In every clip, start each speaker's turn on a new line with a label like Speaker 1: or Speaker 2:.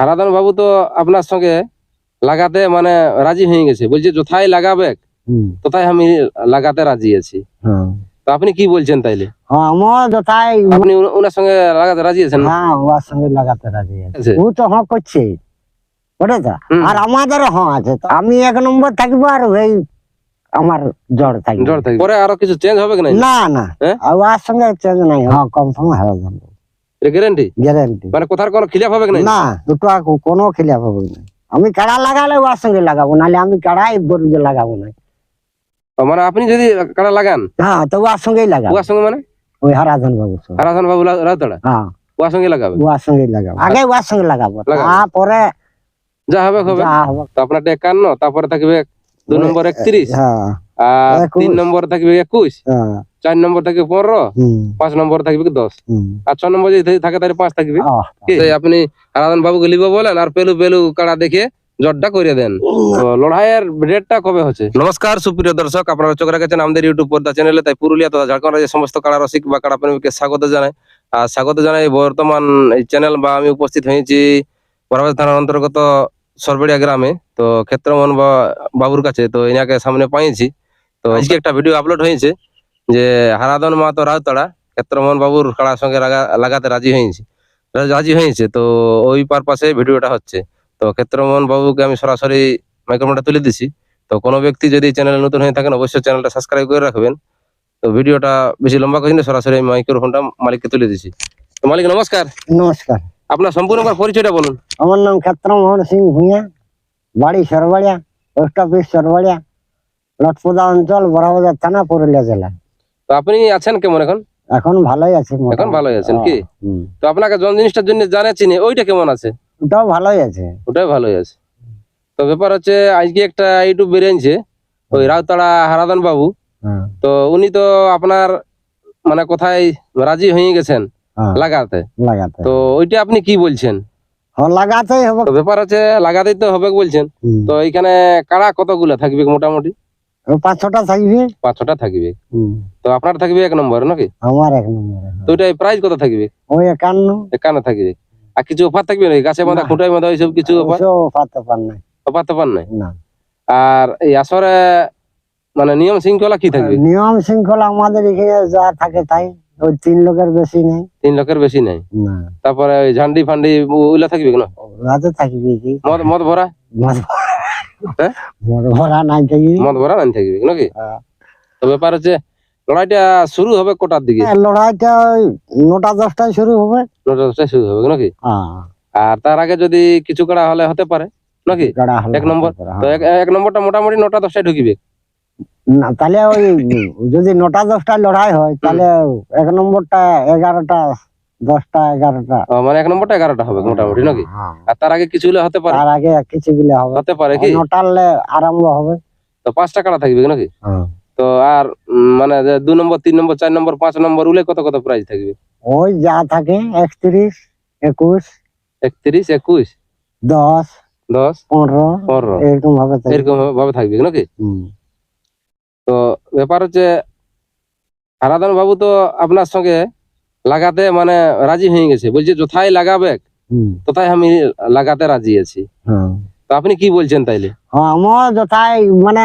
Speaker 1: হারাধন বাবু তো আপনার সঙ্গে লাগাতে মানে রাজি হয়ে গেছে। বলছে যথাই লাগাবে তথায় আমি লাগাতে রাজি আছি।
Speaker 2: হ্যাঁ।
Speaker 1: তো আপনি কি বলছেন তাইলে?
Speaker 2: হ্যাঁ আমার যথাই
Speaker 1: আপনি ওনার সঙ্গে লাগাতে রাজি আছেন?
Speaker 2: হ্যাঁ ওর সঙ্গে লাগাতে রাজি আছে।
Speaker 1: আছে?
Speaker 2: ও তো হ্যাঁ করছে ওটা তো আর আমাদেরও হ্যাঁ আছে। আমি এক নম্বর থাকব আর ওই আমার জ্বর থাকবে।
Speaker 1: জ্বর থাকে পরে আরও কিছু চেঞ্জ হবে কি না?
Speaker 2: না? আর ওর সঙ্গে চেঞ্জ নাই। হ্যাঁ কনফার্ম হয়ে যাবে।
Speaker 1: গ্যারেন্টি
Speaker 2: গ্যারেন্টি
Speaker 1: মানে কোথার কোনো খিলাফ হবে না
Speaker 2: না দুটো কোনো খেলে হবে না। আমি কাড়া লাগালে ওর সঙ্গে লাগাবো নাহলে আমি কাড়াই বলব লাগাবো না।
Speaker 1: মানে আপনি যদি কাটা লাগান?
Speaker 2: হ্যাঁ তো ওর সঙ্গেই লাগাবো।
Speaker 1: ওয়ার সঙ্গে মানে?
Speaker 2: ওই হারাধন বাবু
Speaker 1: হারাধন বাবু রাউতড়া
Speaker 2: হ্যাঁ।
Speaker 1: ওয়ার সঙ্গে লাগাবে?
Speaker 2: ওর লাগাবো। আগে ওর সঙ্গে লাগাবো। তারপরে
Speaker 1: যা হবে হবে। তো আপনারটা একান্ন তারপরে থাকবে দুই নম্বর একত্রিশ।
Speaker 2: হ্যাঁ।
Speaker 1: তিন নম্বর থাকবে একুশ
Speaker 2: হ্যাঁ।
Speaker 1: চার নম্বর থাকবে পনেরো
Speaker 2: হুম।
Speaker 1: পাঁচ নম্বর থাকবে দশ। আর ছ নম্বর যদি থাকে তাহলে পাঁচ থাকবে। আপনি আরাধন বাবুকে লিব বলেন আর পেলু পেলু কাড়া দেখে জটটা করে দেন। তো লড়াইয়ের ডেটটা কবে হচ্ছে? নমস্কার সুপ্রিয় দর্শক আপনারা চোখ রেখেছেন আমাদের ইউটিউব পর্দা চ্যানেলে তাই পুরুলিয়া তথা ঝাড়খণ্ড রাজ্যের সমস্ত কাড়া রসিক বা কাড়া প্রেমীকে স্বাগত জানাই। আর স্বাগত জানাই বর্তমান এই চ্যানেল বা আমি উপস্থিত হয়েছি বরাবাদ থানার অন্তর্গত সরবেড়িয়া গ্রামে। তো ক্ষেত্রমোহন বা বাবুর কাছে তো এনাকে সামনে পাইছি। তো আজকে একটা ভিডিও আপলোড হয়েছে যে হারাদন মাহাতো রাউতড়া ক্ষেত্রমোহন বাবুর কাড়ার সঙ্গে লাগাতে রাজি হয়েছে। রাজি হয়েছে তো ওই পারপাসে ভিডিওটা হচ্ছে। তো ক্ষেত্রমোহন বাবুকে আমি সরাসরি মাইক্রোফোনটা তুলে দিছি। তো কোনো ব্যক্তি যদি চ্যানেলে নতুন হয়ে থাকেন অবশ্যই চ্যানেলটা সাবস্ক্রাইব করে রাখবেন। তো ভিডিওটা বেশি লম্বা করি না সরাসরি আমি মাইক্রোফোনটা মালিককে তুলে দিছি। তো মালিক নমস্কার।
Speaker 2: নমস্কার।
Speaker 1: আপনার সম্পূর্ণ পরিচয়টা বলুন।
Speaker 2: আমার নাম ক্ষেত্রমোহন সিং ভূঁইয়া বাড়ি সরবাড়িয়া পোস্ট অফিস সরবাড়িয়া। লটপদা অঞ্চল বড়বাজার থানা পুরুলিয়া জেলা।
Speaker 1: তো আপনি আছেন কেমন এখন?
Speaker 2: এখন ভালোই আছে
Speaker 1: এখন ভালোই আছেন কি? তো আপনাকে জন জিনিসটার জন্য জানে চিনি ওইটা কেমন আছে?
Speaker 2: ওটাও ভালোই আছে।
Speaker 1: ওটাই ভালোই আছে। তো ব্যাপার হচ্ছে আজকে একটা ইউটিউব বেরিয়েছে ওই রাউতাড়া হারাদন বাবু।
Speaker 2: হ্যাঁ,
Speaker 1: তো উনি তো আপনার মানে কোথায় রাজি হয়ে গেছেন?
Speaker 2: হ্যাঁ,
Speaker 1: লাগাতে।
Speaker 2: লাগাতে।
Speaker 1: তো ওইটা আপনি কি বলছেন?
Speaker 2: হ্যাঁ, লাগাতেই হবে।
Speaker 1: ব্যাপার হচ্ছে লাগাতেই তো হবে বলছেন। তো এইখানে কাড়া কতগুলা থাকবে মোটামুটি?
Speaker 2: ওই থাকবে।
Speaker 1: পাঁচ থাকবে? তো আপনার থাকবে এক নম্বর নাকি?
Speaker 2: আমার এক নম্বরে।
Speaker 1: তো ওইটাই প্রাইস কত থাকবে?
Speaker 2: ওই একান্ন।
Speaker 1: একান্ন থাকবে। আর কিছু অফার থাকবে নাকি? গাছে বাঁধা
Speaker 2: না।
Speaker 1: বাঁধা ওইসব কিছু অফার
Speaker 2: ওসব পাতে পার নাই।
Speaker 1: অফার তো পান নাই? আর এই আসরে মানে নিয়ম শৃঙ্খলা কি থাকবে?
Speaker 2: নিয়ম শৃঙ্খলা আমাদের এখানে যা থাকে তাই। ওই তিন লোকের বেশি নেই।
Speaker 1: তিন লক্ষের বেশি নাই? তারপরে ওই ঝান্ডি ফান্ডি ওইগুলা থাকবে না?
Speaker 2: রাতে থাকবি কি?
Speaker 1: মদ মদ ভরা?
Speaker 2: মদ? মদ ভরা নাই থাকবি
Speaker 1: মদ ভরা নাই থাকবে নাকি?
Speaker 2: হ্যাঁ।
Speaker 1: তো ব্যাপার হচ্ছে লড়াইটা শুরু হবে কোটার দিকে?
Speaker 2: হ্যাঁ, লড়াইটা নটা দশটায় শুরু হবে।
Speaker 1: নটা দশটায় শুরু হবে নাকি?
Speaker 2: হ্যাঁ।
Speaker 1: আর তার আগে যদি কিছু করা হলে হতে পারে নাকি? এক নম্বর?
Speaker 2: হ্যাঁ।
Speaker 1: তো এক এক নম্বরটা মোটামুটি নটা দশটায় ঢুকিবে।
Speaker 2: না তাহলে ওই যদি নটা দশটায় লড়াই হয় তাহলে এক নম্বরটা এগারোটা দশটা এগারোটা।
Speaker 1: মানে এক নম্বরটা এগারোটা হবে মোটামুটি নাকি?
Speaker 2: হ্যাঁ।
Speaker 1: আর তার আগে কিছু হলে হতে পারে।
Speaker 2: তার আগে কিছু গুলো হবে।
Speaker 1: হতে পারে কি?
Speaker 2: নটালে আরম্ভ হবে।
Speaker 1: তো পাঁচটা কাটা থাকবে নাকি?
Speaker 2: হ্যাঁ।
Speaker 1: তো আর মানে দু নম্বর তিন নম্বর চার নম্বর পাঁচ নম্বর উলে কত কত প্রাইস থাকবে?
Speaker 2: ওই যা থাকে একত্রিশ একুশ
Speaker 1: একত্রিশ একুশ
Speaker 2: দশ
Speaker 1: দশ
Speaker 2: পনেরো
Speaker 1: পনেরো।
Speaker 2: এরকম ভাবে
Speaker 1: এরকম ভাবে থাকবে নাকি। তো ব্যাপার হচ্ছে হারাধন বাবু তো আপনার সঙ্গে লাগাতে মানে রাজি হয়ে গেছে বলছে যথাই লাগাবে। তথায় আমি লাগাতে রাজি আছি
Speaker 2: হ্যাঁ।
Speaker 1: তো আপনি কি বলছেন তাইলে
Speaker 2: হ্যাঁ, আমার যথাই মানে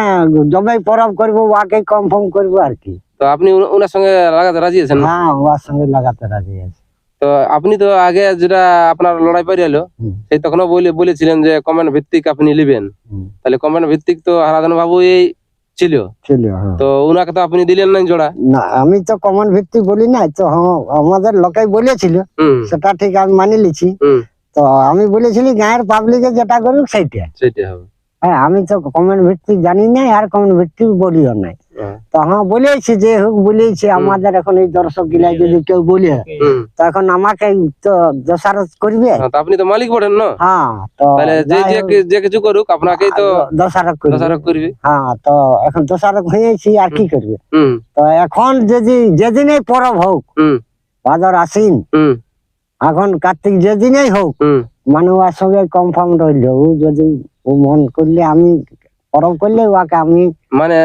Speaker 2: যবে পরব করব ওয়াকে কনফার্ম করব আর কি
Speaker 1: তো আপনি উনার সঙ্গে লাগাতে রাজি আছেন?
Speaker 2: হ্যাঁ ওর সঙ্গে লাগাতে রাজি আছে
Speaker 1: তো আপনি তো আগে যেটা আপনার লড়াই পারিয়ালো
Speaker 2: হুম।
Speaker 1: সেই তখনও বলে বলেছিলেন যে কমেন্ট ভিত্তিক আপনি নেবেন তাহলে কমেন্ট ভিত্তিক তো হারাধন বাবু এই ছিল?
Speaker 2: ছিল হ্যাঁ।
Speaker 1: তো উনাকে তো আপনি দিলেন না জোড়া?
Speaker 2: না আমি তো কমন ভিত্তি বলি না তো হ্যাঁ আমাদের লোকাই বলেছিল। সেটা ঠিক আমি মানি লিছি। তো আমি বলেছিলি গায়ের পাবলিকে যেটা করুক সেইটা।
Speaker 1: সেটা হবে।
Speaker 2: হ্যাঁ আমি তো কমেন্ট ভিত্তি জানি না আর কমেন্ট ভিত্তি বলিও নাই। বলেছি যে হোক বলেছি আমাদের এখন এই দর্শক গিলাই যদি কেউ বলে তখন আমাকে তো দোষারোপ করবে।
Speaker 1: হ্যাঁ, আপনি তো মালিক বটেন না?
Speaker 2: হ্যাঁ তো
Speaker 1: যে যে কিছু করুক আপনাকেই তো
Speaker 2: দোষারোপ করবে।
Speaker 1: দোষারোপ করবে।
Speaker 2: হ্যাঁ তো এখন দোষারোপ হয়েছি আর কি করবে? তো এখন যদি যেদিনই পরব হোক ভাদর আশ্বিন
Speaker 1: হুম।
Speaker 2: এখন কার্তিক যেদিনই হোক মানে ওর সঙ্গে কনফার্ম রইল যদি ও মন করলে আমি পরব করলে ওকে আমি
Speaker 1: মানে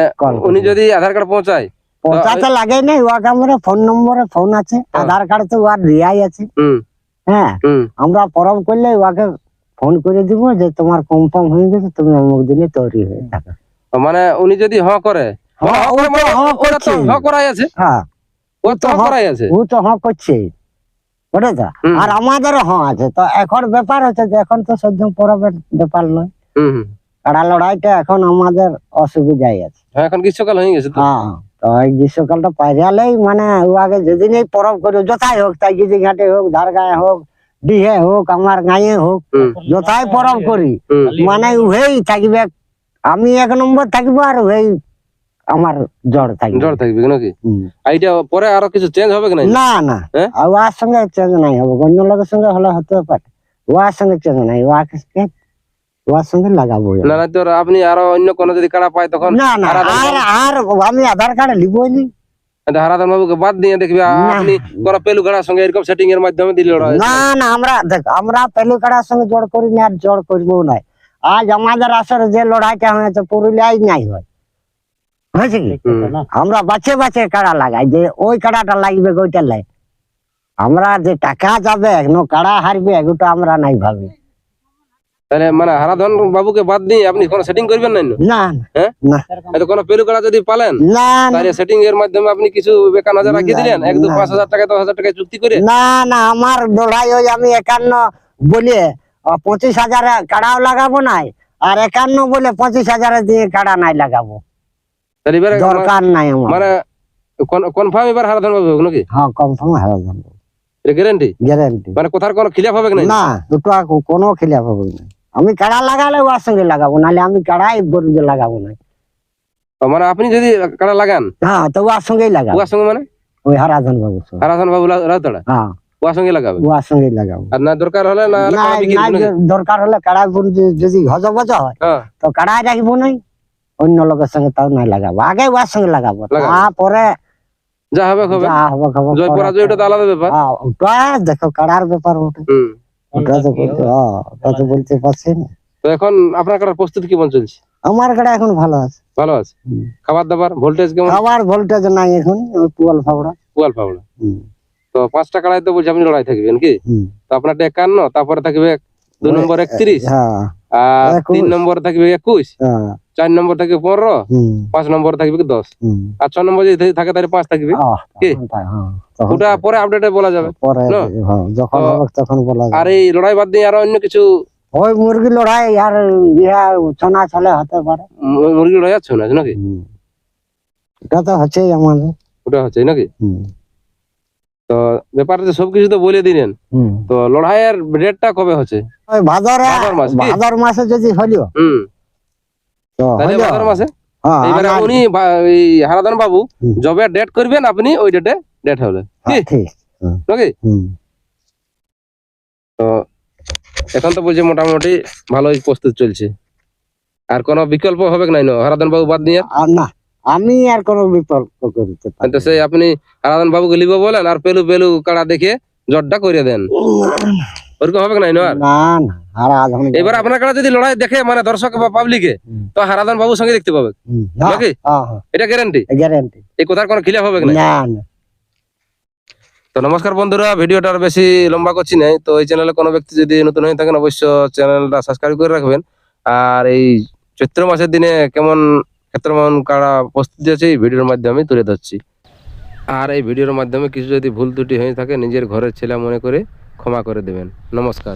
Speaker 1: উনি যদি আধার কার্ড পৌঁছায়
Speaker 2: পৌঁছাতে লাগে নাই ওকে আমরা ফোন নম্বরে ফোন আছে
Speaker 1: হ্যাঁ।
Speaker 2: আধার কার্ড তো রিয়াই আছে। হ্যাঁ আমরা করলে ওকে ফোন করে দিব যে তোমার কনফার্ম হয়ে গেছে তুমি অমুক দিনে তৈরি হয়ে থাকো
Speaker 1: মানে উনি যদি হ করে হ
Speaker 2: হ।
Speaker 1: হ করাই আছে।
Speaker 2: হ্যাঁ।
Speaker 1: ও তো হ
Speaker 2: হ-
Speaker 1: করাই আছে।
Speaker 2: ও তো করছে ওটা আর আমাদেরও হ্যাঁ আছে। তো এখন ব্যাপার হচ্ছে যে এখন তো সহ্য পরবের ব্যাপার নয়। কাড়া লড়াইটা এখন আমাদের অসুবিধাই আছে।
Speaker 1: হ্যাঁ এখন গ্রীষ্মকাল হয়ে গেছে তো?
Speaker 2: হ্যাঁ তো এই গ্রীষ্মকালটা পাইরালেই মানে ও আগে যেদিন এই পরব করে যথাই হোক তাই গিজি ঘাটে হোক ধারগাঁয়ে হোক ডিহে হোক আমার গাঁয়ে হোক যথাই পরব করি মানে উহেই থাকবে আমি এক নম্বর থাকব আর উহেই আমার জ্বর থাকবে।
Speaker 1: জ্বর থাকবে নাকি। এইটা পরে আরও কিছু চেঞ্জ হবে কি
Speaker 2: না না।
Speaker 1: হ্যাঁ?
Speaker 2: আর ওর সঙ্গে চেঞ্জ নাই হবে অন্য লোকের সঙ্গে হলে হতে পারে। ওর সঙ্গে চেঞ্জ নাই ওকে ওর সঙ্গে লাগাবো
Speaker 1: না না তোর আপনি আরও অন্য কোনো যদি কাড়া পায় তখন
Speaker 2: না না আর আর আমি আধার কার্ড লিবই নি
Speaker 1: হারাধন বাবুকে বাদ দিয়ে দেখবি আপনি কোন পেলু কাড়ার সঙ্গে এরকম সেটিং এর মাধ্যমে দিলে
Speaker 2: না না আমরা দেখ আমরা পেলু কাড়ার সঙ্গে জড় করি না আর জড় করব নাই। আজ আমাদের আসরে যে লড়াইটা হয়েছে পুরুলিয়ায় নাই হয়। হয়েছে কি? আমরা বাঁচে বাঁচে কাড়া লাগাই যে ওই কাড়াটা লাগবে ওইটা লাই আমরা যে টাকা যাবে নো কাড়া হারবে ওটা আমরা নাই ভাবি।
Speaker 1: তাহলে মানে হারাধন বাবুকে বাদ দিয়ে আপনি কোন সেটিং করবেন না
Speaker 2: না
Speaker 1: হ্যাঁ?
Speaker 2: না।
Speaker 1: কোনো পেলু যদি পালেন
Speaker 2: না না।
Speaker 1: তাহলে সেটিং এর মাধ্যমে আপনি কিছু বেকার নজর রাখিয়ে দিলেন? এক দু পাঁচ হাজার টাকা দশ হাজার টাকা চুক্তি করে?
Speaker 2: না না আমার লড়াই ওই আমি একান্ন বলে পঁচিশ হাজারে কাড়াও লাগাবো নাই আর একান্ন বলে পঁচিশ হাজারে দিয়ে কাড়া নাই লাগাবো।
Speaker 1: এবারে
Speaker 2: দরকার নাই আমার।
Speaker 1: মানে কনফার্ম এবার হারাধন বাবু নাকি?
Speaker 2: হ্যাঁ কনফার্ম
Speaker 1: এটা গ্যারেন্টি
Speaker 2: গ্যারেন্টি
Speaker 1: মানে কোথার কোনো খিলাফ হবে কি
Speaker 2: না দুটো কোনো খেলে হবে না আমি কাড়া লাগালে ওর সঙ্গে লাগাবো নাহলে আমি কাড়াই গরুজে লাগাবো না।
Speaker 1: মানে আপনি যদি কাড়া লাগান?
Speaker 2: হ্যাঁ তো ওর সঙ্গেই লাগাবো।
Speaker 1: ওয়ার সঙ্গে মানে?
Speaker 2: ওই হারাধন বাবু সঙ্গে
Speaker 1: হারাধন বাবু রাউতাড়া
Speaker 2: হ্যাঁ।
Speaker 1: ওয়ার সঙ্গে লাগাবে?
Speaker 2: ওর সঙ্গেই লাগাবো।
Speaker 1: আর না দরকার হলে না হলে
Speaker 2: না
Speaker 1: কাড়া বিক্রি
Speaker 2: না
Speaker 1: করবে নাকি?
Speaker 2: দরকার হলে কাড়া গরু যে- যদি হজবজ হয়
Speaker 1: হ্যাঁ।
Speaker 2: তো কাড়াই রাখব নাই অন্য লোকের সঙ্গে তাও নাই লাগাবো। আগে ওর সঙ্গে লাগাবো।
Speaker 1: লাগাবো।
Speaker 2: তারপরে
Speaker 1: যা হবে হবে
Speaker 2: যা হবে খবর
Speaker 1: জয় পরাজয় ওটা তো আলাদা ব্যাপার।
Speaker 2: হ্যাঁ, ওটা দেখো কাড়ার ব্যাপার ওটা।
Speaker 1: হুম
Speaker 2: বলতে ওটা তো বলতে পারছি না।
Speaker 1: তো এখন আপনার কাটার প্রস্তুতি কেমন চলছে
Speaker 2: আমার কাড়া এখন ভালো আছে।
Speaker 1: ভালো আছে? খাবার দাবার ভোল্টেজ কেমন?
Speaker 2: খাবার ভোল্টেজ নাই এখন পুয়াল ফাবড়া
Speaker 1: পুয়াল পাবড়া তো পাঁচটা কাড়াই তো বলছি আপনি লড়াই থাকবেন কি? তো আপনারটা একান্ন তারপরে থাকবে
Speaker 2: দু
Speaker 1: নম্বর একত্রিশ
Speaker 2: হ্যাঁ।
Speaker 1: আর। তিন নম্বর থাকবে একুশ।
Speaker 2: হ্যাঁ।
Speaker 1: চার নম্বর থাকবে পনেরো পাঁচ নম্বর থাকবে দশ। আর ছ নম্বর যদি থাকে তাহলে পাঁচ থাকবে।
Speaker 2: হ্যাঁ,
Speaker 1: ওটা পরে আপডেটে বলা যাবে?
Speaker 2: হ্যাঁ,
Speaker 1: তো-
Speaker 2: বলা
Speaker 1: আর এই লড়াই বাদ দিয়ে আরও অন্য কিছু
Speaker 2: ওই মুরগি লড়াই আর ইহা ছনা ছলে হতে পারে।
Speaker 1: মুরগি লড়াই আছে না নাকি।
Speaker 2: এটা তো হচ্ছেই আমাদের।
Speaker 1: ওটা হচ্ছে নাকি? তো ব্যাপারটা সবকিছু তো বলে দিলেন।
Speaker 2: হুম।
Speaker 1: তো লড়াইয়ের ডেটটা কবে হচ্ছে?
Speaker 2: ভাদরে
Speaker 1: ভাদর মাস
Speaker 2: যদি হলিও
Speaker 1: হুম।
Speaker 2: তো
Speaker 1: তাহলে
Speaker 2: হইল।
Speaker 1: মাসে এবারে উনি হারাধন বাবু। যবে ডেট করবেন আপনি ওই ডেটে ডেট হবে। কি? নাকি? তো এখন তো বলছে মোটামুটি ভালোই প্রস্তুত চলছে। আর কোনো বিকল্প হবে নাই না? হারাধন বাবু বাদ দিয়ে?
Speaker 2: আর না। আমি আর কোনো বিতর্ক করতে পারি
Speaker 1: তো সেই আপনি হারাধন বাবুকে লিখব বলেন আর পেলু পেলু কাড়া দেখে জটটা করে দেন। ওরকম হবে নাই না আর?
Speaker 2: না না।
Speaker 1: এবার আপনার কাছে যদি লড়াই দেখে মানে দর্শক বা পাবলিকে। তো হারাধন বাবুর সঙ্গে দেখতে পাবে। নাকি? এটা গ্যারান্টি
Speaker 2: গ্যারান্টি
Speaker 1: এই কথার কোনো খিলাফ হবে না? তো নমস্কার বন্ধুরা ভিডিওটা আর বেশি লম্বা করছি নাই। তো এই চ্যানেলে কোনো ব্যক্তি যদি নতুন হয়ে থাকেন অবশ্য চ্যানেলটা সাবস্ক্রাইব করে রাখবেন। আর এই চৈত্র মাসের দিনে কেমন ক্ষেত্রমন কারা প্রস্তুতি আছে এই ভিডিওর মাধ্যমে তুলে ধরছি। আর এই ভিডিওর মাধ্যমে কিছু যদি ভুল ত্রুটি হয়ে থাকে নিজের ঘরের ছেলে মনে করে ক্ষমা করে দেবেন। নমস্কার।